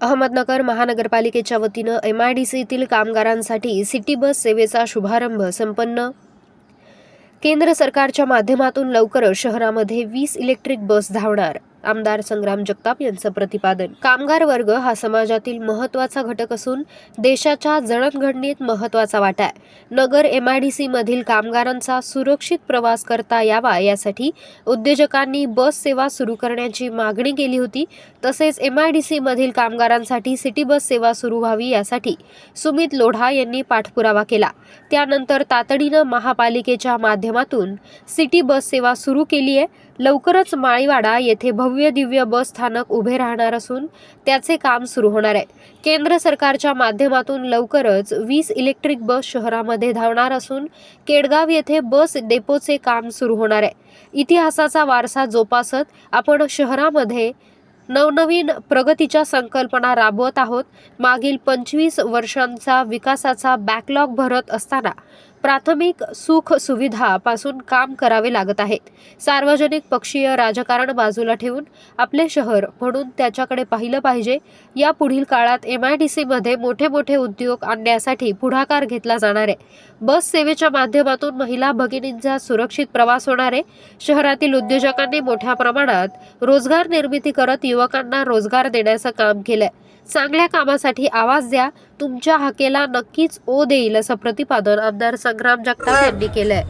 अहमदनगर महानगरपालिकेच्या वतीनं M I D सीतील कामगारांसाठी सिटी बस सेवेचा शुभारंभ संपन्न. केंद्र सरकारच्या माध्यमातून लवकरच शहरामध्ये वीस इलेक्ट्रिक बस धावणार. आमदार संग्राम जगताप यांचं प्रतिपादन. कामगार वर्ग हा समाजातील महत्त्वाचा घटक असून देशाच्या जडणघडणीत महत्त्वाचा वाटा आहे. Nagar M I D C मधील कामगारांचा सुरक्षित प्रवास करता यावा यासाठी उद्योजकांनी बस सेवा सुरू करण्याची मागणी केली होती. तसेच एम आय डी सी मधील कामगारांसाठी सिटी बस सेवा सुरू व्हावी यासाठी सुमित लोढा यांनी पाठपुरावा केला. त्यानंतर तातडीनं महापालिकेच्या माध्यमातून सिटी बस सेवा सुरू केली आहे. लवकरच माळीवाडा येथे भव्य दिव्य बस स्थानक उभे राहणार असून त्याचे काम सुरू होणार आहे. केंद्र सरकारच्या माध्यमातून लवकरच वीस इलेक्ट्रिक बस शहरामध्ये धावणार असून केडगाव येथे बस डेपोचे काम सुरू होणार आहे. इतिहासाचा वारसा जोपासत आपण शहरामध्ये नवनवीन प्रगतीच्या संकल्पना राबवत आहोत. मागील पंचवीस वर्षांचा विकासाचा बॅकलॉग भरत असताना प्राथमिक सुख सुविधापासून काम करावे लागत आहे सार्वजनिक पक्षीय राजकारण बाजूला ठेवून आपले शहर म्हणून त्याच्याकडे पाहिलं पाहिजे. या पुढील काळात एम आय डी सीमध्ये मोठे मोठे उद्योग आणण्यासाठी पुढाकार घेतला जाणार आहे. बस सेवेच्या माध्यमातून महिला भगिनींचा सुरक्षित प्रवास होणार आहे. शहरातील उद्योजकांनी मोठ्या प्रमाणात रोजगार निर्मिती करत युवकांना रोजगार देण्याचं काम केलंय. चांगल्या कामासाठी आवाज द्या. तुमच्या हाकेला नक्कीच ओ देईल असं प्रतिपादन आमदार संग्राम जगताप यांनी केलंय.